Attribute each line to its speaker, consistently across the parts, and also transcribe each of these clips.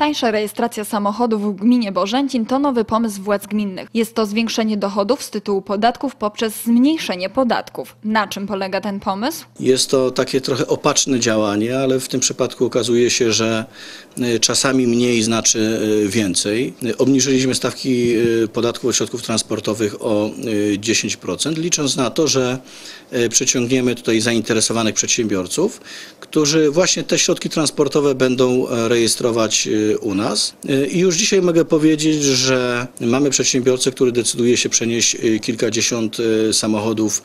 Speaker 1: Tańsza rejestracja samochodów w gminie Bożęcin to nowy pomysł władz gminnych. Jest to zwiększenie dochodów z tytułu podatków poprzez zmniejszenie podatków. Na czym polega ten pomysł?
Speaker 2: Jest to takie trochę opaczne działanie, ale w tym przypadku okazuje się, że y, czasami mniej znaczy y, więcej. Obniżyliśmy stawki y, podatku od środków transportowych o y, 10%, licząc na to, że przyciągniemy tutaj zainteresowanych przedsiębiorców, którzy właśnie te środki transportowe będą e, rejestrować u nas. Y, I już dzisiaj mogę powiedzieć, że mamy przedsiębiorcę, który decyduje się przenieść y, kilkadziesiąt y, samochodów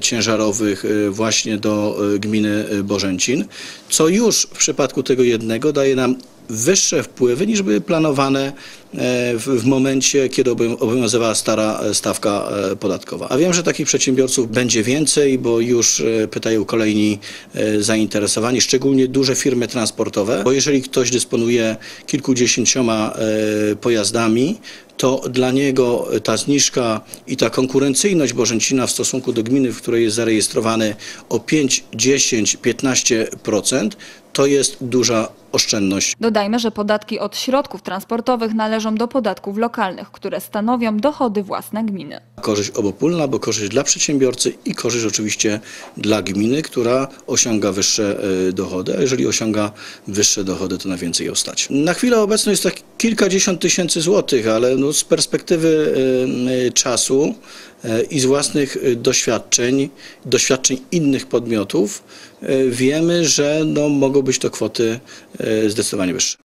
Speaker 2: ciężarowych właśnie do gminy Bożęcin, co już w przypadku tego jednego daje nam wyższe wpływy niż były planowane e, w, w momencie, kiedy obowiązywała stara e, stawka e, podatkowa. A wiem, że takich przedsiębiorców będzie więcej, bo już pytają kolejni zainteresowani, szczególnie duże firmy transportowe, bo jeżeli ktoś dysponuje kilkudziesięcioma pojazdami, to dla niego ta zniżka i ta konkurencyjność Bożęcina w stosunku do gminy, w której jest zarejestrowany o 5, 10, 15%, to jest duża oszczędność.
Speaker 1: Dodajmy, że podatki od środków transportowych należą do podatków lokalnych, które stanowią dochody własne gminy.
Speaker 2: Korzyść obopólna, bo korzyść dla przedsiębiorcy i korzyść oczywiście dla gminy, która osiąga wyższe e, dochody, a jeżeli osiąga wyższe dochody, to na więcej ją stać. Na chwilę obecną jest tak kilkadziesiąt tysięcy złotych, ale no z perspektywy e, e, czasu i z własnych e, doświadczeń, doświadczeń innych podmiotów, e, wiemy, że no, mogą być to kwoty e, zdecydowanie wyższe.